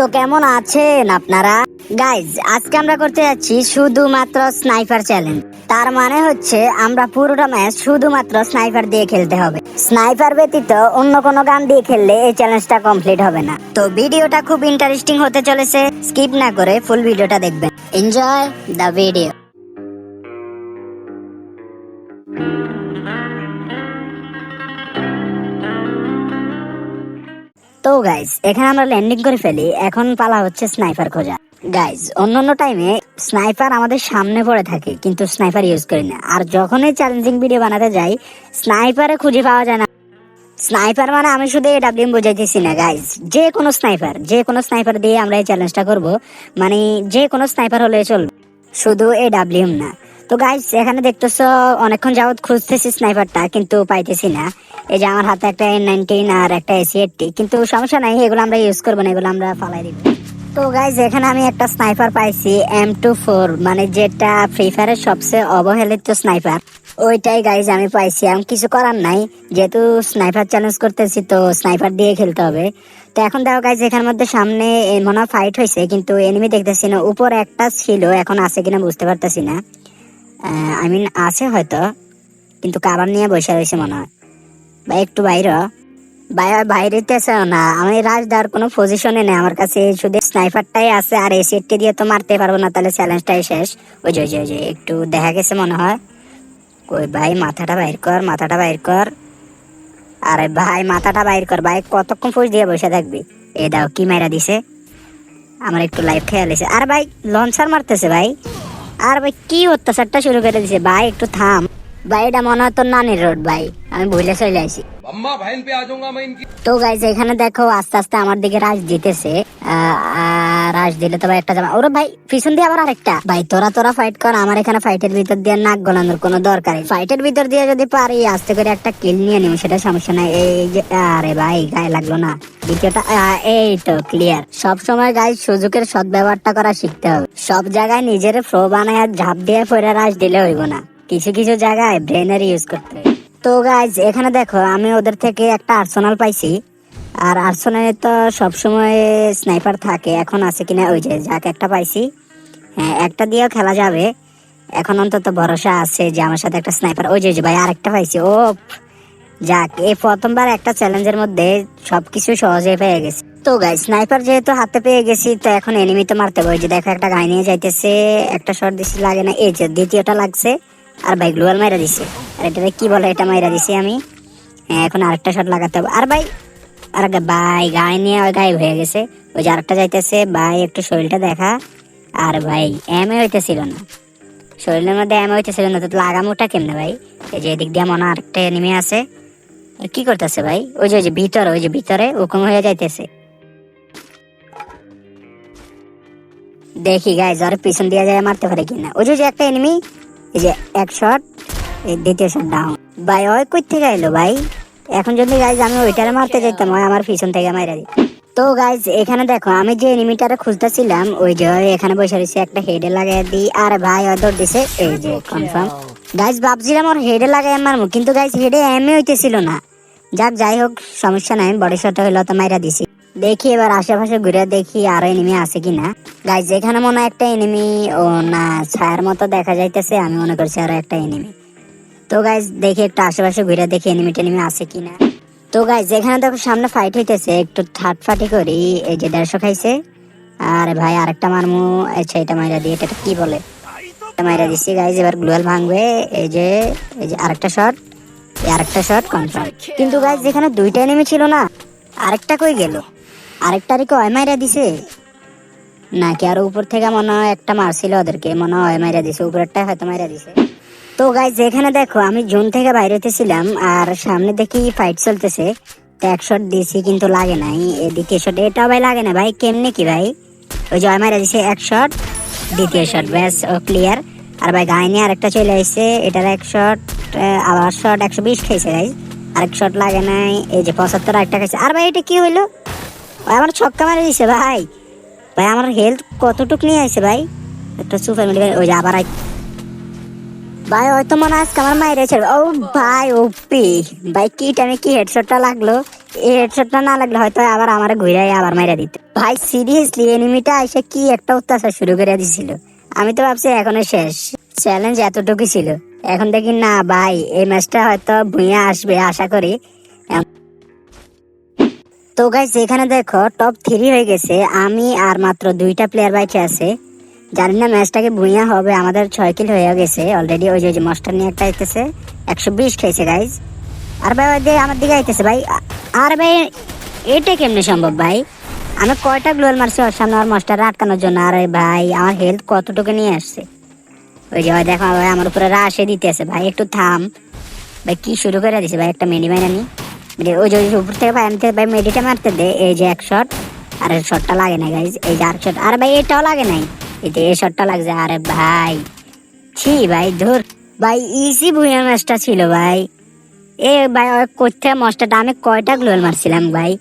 তো কেমন আছেন আপনারা? গাইজ আজকে আমরা করতে যাচ্ছি শুধুমাত্র স্নাইপার চ্যালেঞ্জ তার মানে হচ্ছে আমরা পুরোটা ম্যাচ শুধুমাত্র স্নাইপার দিয়ে খেলতে হবে। স্নাইপার ব্যতীত অন্য কোনো গান দিয়ে খেললে এই চ্যালেঞ্জটা কমপ্লিট হবে না। তো ভিডিওটা খুব ইন্টারেস্টিং হতে চলেছে। স্কিপ না করে ফুল ভিডিওটা দেখবেন। এনজয় দ্য ভিডিও তো গাইজ এখানে আমরা ল্যান্ডিং করে ফেলি। এখন পালা হচ্ছে স্নাইপার খোঁজা। গাইজ অন্যান্য টাইমে স্নাইপার আমাদের সামনে পড়ে থাকে, কিন্তু স্নাইপার ইউজ করি না। আর যখনই চ্যালেঞ্জিং ভিডিও বানাতে যাই স্নাইপারে খুঁজে পাওয়া যায় না। স্নাইপার মানে আমি শুধু এডাব্লিউএম বোঝাইতেছি না গাইজ যে কোনো স্নাইপার যে কোনো স্নাইপার দিয়ে আমরা এই চ্যালেঞ্জটা করব। মানে যে কোনো স্নাইপার হলে চলবে। শুধু এডাব্লিউএম না। তো গাইস এখানে দেখতেছো, অনেকক্ষণ যাবত খুঁজতেছি স্নাইপারটা কিন্তু পাইতেছি না। এই যে আমার হাতে একটা এন নাইনটিন আর একটা এসি এইটটি কিন্তু সমস্যা নাই, এগুলো আমরা ইউজ করব না, এগুলো আমরা ফালাই দিব। তো গাইজ এখানে আমি একটা স্নাইপার পাইছি এম টু ফোর মানে যেটা ফ্রি ফায়ারের সবচেয়ে অবহেলিত স্নাইপার ওইটাই গাইজ আমি পাইছি আমি কিছু করার নাই। যেহেতু স্নাইপার চ্যালেঞ্জ করতেছি, তো স্নাইপার দিয়ে খেলতে হবে। তো এখন দেখো গাইজ এখানের মধ্যে সামনে মনে হয় ফাইট হয়েছে, কিন্তু এনিমি দেখতেছি না। উপর একটা ছিল, এখন আছে কিনা বুঝতে পারতেছি না। আই মিন আছে হয়তো, কিন্তু কাবার নিয়ে বসে রয়েছে মনে হয়। ভাই একটু বাইরে ভাই আর বাইরেতে আছে না, আমি দেওয়ার কোনো পজিশনে নেই, আমার কাছে শুধু স্নাইপারটাই আছে, আর এই সেটটি দিয়ে তো মারতে পারব না, তাহলে চ্যালেঞ্জটাই শেষ। ওই যে ওই যে ওই যে, একটু দেখা গেছে মনে হয়। কই ভাই, মাথাটা বাইর কর, মাথাটা বাইর কর। আরে ভাই, মাথাটা বাইর কর, ভাই, কতক্ষণ ফুস দিয়ে বসে থাকবি? এ দাও, কি মাইরা দিছে? আমার একটু লাইফ খেয়াল এসে আর ভাই লঞ্চার মারতেছে ভাই। আর ভাই কি অত্যাচারটা শুরু করে দিছে? ভাই একটু থাম। ভাই এটা মনে হয় তোর নানির রোড ভাই। আমি ভুলে চলে আসি। তো গাইজ এখানে দেখো আস্তে আস্তে আমার দিকে রাজ জিতেছে আহ, দিলে তো একটা জামা। ওরে ভাই পিছন দিয়ে আবার আরেকটা। ভাই তোরা তোরা ফাইট কর আমার এখানে ফাইটের ভিতর দিয়ে নাক গলানোর কোনো দরকার ফাইটের ভিতর দিয়ে যদি পারি আস্তে করে একটা কিল নিয়ে নিব সেটা সমস্যা নাই। এই যে আরে ভাই গায়ে লাগল না। দ্বিতীয়টা এই তো ক্লিয়ার সব সময় গাইজ সুযোগের সদ্ব্যবহারটা করা শিখতে হবে। সব জায়গায় নিজের ফ্লো বানায় ঝাঁপ দিয়ে পরে রাজ দিলে হইব না। কিছু কিছু জায়গায় ব্রেনের ইউজ করতে তো গাইজ এখানে দেখো আমি ওদের থেকে একটা আর্সেনাল পাইছি। আর আর্সেনালে তো সবসময় স্নাইপার থাকে। এখন আছে কিনা ওই যে, যাক, একটা পাইছি। হ্যাঁ একটা দিয়েও খেলা যাবে। এখন অন্তত ভরসা আছে যে আমার সাথে একটা স্নাইপার ওই যে ভাই, আরেকটা পাইছি। ও যাক, এই প্রথমবার একটা চ্যালেঞ্জের মধ্যে সবকিছু সহজে পেয়ে গেছি। তো গাই স্নাইপার যেহেতু হাতে পেয়ে গেছি, তো এখন এনিমি তো মারতে ওই যে দেখো, একটা গাই নিয়ে যাইতেছে। একটা শট দিছি, লাগে না। এই যে, দ্বিতীয়টা লাগছে। আর ভাই গ্লোয়াল মাইরা দিছে। আর এটা কি বলে এটা মাইরা দিছি আমি? হ্যাঁ এখন আরেকটা শট লাগাতে হবে। আর ভাই আর ভাই গায়ে নিয়ে ওই গায়েব হয়ে গেছে। ওই যে আরেকটা যাইতেছে, ভাই একটু শরীরটা দেখা। আর ভাই এমএ হইতেছিল না। শরীরের মধ্যে এমএ হইতেছিল না, তো লাগামোটা কেমনে ভাই? এই যে এদিক দিয়ে মনে আরেকটা নেমে আছে। কি করতেছে ভাই? ওই যে ওই যে ভিতরে, ওই যে ভিতরে হুকুম হয়ে যাইতেছে। দেখি গাই জ্বর পিছন দিয়ে যায় মারতে পারে কিনা। ওই যে একটা এনিমি এই যে এক শট দ্বিতীয় শট ডাউন ভাই, ওই কই থেকে এলো ভাই? এখন যদি গাইজ আমি ওইটারে মারতে যেতাম আমার পিছন থেকে মাইরা দিত তো গাইজ এখানে দেখো, আমি যে এনিমিটারে খুঁজতেছিলাম, ওই যে এখানে বসে রয়েছে একটা হেডে লাগাই দিই। আর ভাই দৌড় দিছে। এই যে কনফার্ম গাইজ ভাবছিলাম ওর হেডে লাগাই মারমু কিন্তু গাইজ হেডে এমএ হইতেছিল না। যাক, যাই হোক, সমস্যা নাই বডি শট হইল তো মাইরা দিছি। দেখি এবার আশেপাশে ঘুরে দেখি আরও এনিমি আছে কিনা। গাইজ এখানে মনে একটা এনিমি ও না, ছায়ার মতো দেখা যাইতেছে, আমি মনে করছি আরও একটা এনিমি তো গাইজ দেখি একটু আশেপাশে ঘুরে দেখি এনিমি টেনিমি আছে কিনা। তো গাইজ এখানে দেখো সামনে ফাইট হইতেছে, একটু ফাটি করি, এই যে দেড়শো খাইছে। আর ভাই, আরেকটা মারমু। আচ্ছা এটা মাইরা দিয়ে এটা কি বলে? মাইরা দিচ্ছি গাইজ এবার গ্লোয়াল ভাঙবে। এই যে এই যে আরেকটা শট আরেকটা শট কনফার্ম কিন্তু গাইজ যেখানে দুইটা এনিমি ছিল না, আরেকটা কই গেল? আরেকটারে কি অয় মাইরা দিছে। নাকি আরও উপর থেকে মনে হয় একটা মারছিল ওদেরকে, মনে হয় মাইরা দিছে উপরেরটা হয়তো মাইরা দিছে। তো গাইজ এখানে দেখো, আমি জুন থেকে বাইরে হতেছিলাম আর সামনে দেখি ফাইট চলতেছে। তো এক শট দিয়েছি কিন্তু লাগে নাই। দ্বিতীয় শট এটা ভাই লাগে না ভাই, কেমনে কি ভাই? ওই জয় মারা দিছে এক শট দ্বিতীয় শট ব্যাস, ও ক্লিয়ার আর ভাই গায়ে নিয়ে আরেকটা চলে আসছে এটার এক শট আবার শট একশো বিশ খাইছে গাইজ আরেক শট লাগে নাই, এই যে পঁচাত্তর আরেকটা খাইছে। আর ভাই এটা কি হইল? আমার ছক্কা মারা দিছে ভাই। ভাই আমার হেলথ কতটুক নিয়ে আছে ভাই? একটা সুপার মেডিকেল ওই যে আবার ভাই, হয়তো মনে আজকে আমার মায়ের ছেড়ে ও ভাই, ওপি। ভাই, কি টাইমে কি হেডশটটা লাগল? এই হেডশটটা না লাগলে হয়তো আবার আমার ঘুরে আবার মাইরা দিত। ভাই সিরিয়াসলি এনিমিটা এসে কি একটা অত্যাচার শুরু করে দিছিল? আমি তো ভাবছি এখনও শেষ। চ্যালেঞ্জ এতটুকু ছিল। এখন দেখি না, ভাই, এই ম্যাচটা হয়তো ভুঁইয়া আসবে, আশা করি। তো গাইস এখানে দেখো টপ থ্রি হয়ে গেছে। আমি আর মাত্র দুইটা প্লেয়ার বাইকে আছে। জানি না, ম্যাচটাকে ভুইয়া হবে, আমাদের ছয় কিল হয়ে গেছে। অলরেডি ওই যে মাস্টার নিয়ে একটা আইতেছে। একশো বিশ খেয়েছে গাইজ আর ভাই, ওই আমার দিকে আইতেছে, ভাই। আর ভাই, এটা কেমনে সম্ভব, ভাই? আমি কয়টা গ্লোয়াল মারছি ওর সামনে আর মাস্টার আটকানোর জন্য? আরে ভাই, আমার হেলথ কতটুকু নিয়ে আসছে? ওই যে দেখো ভাই, আমার উপরে রাশে দিতেছে ভাই। একটু থাম। ভাই, কি শুরু করে দিছে, ভাই? একটা মেডি মাইন যে, ওই যে উপর থেকে, ভাই, আমি ভাই মেডিটা মারতে দে। এই যে এক শট আর শটটা লাগে না গাইজ এই যে আর শট আর ভাই, এটাও লাগে নাই। এই শটটা লাগছে। আরে ভাই, ছি ভাই, ধর। ভাই ইজি ভুইয়া ম্যাচটা ছিল ভাই। এ ভাই করতে মাস্টারটা আমি কয়টা গ্লোয়াল মারছিলাম ভাই?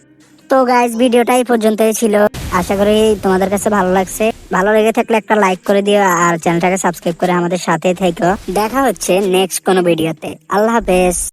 তো গাইজ ভিডিওটা এই পর্যন্তই ছিল। আশা করি তোমাদের কাছে ভালো লাগছে। ভালো লেগে থাকলে একটা লাইক করে দিও আর চ্যানেলটাকে সাবস্ক্রাইব করে আমাদের সাথে থেকো। দেখা হচ্ছে নেক্সট কোনো ভিডিওতে আল্লাহ হাফেজ।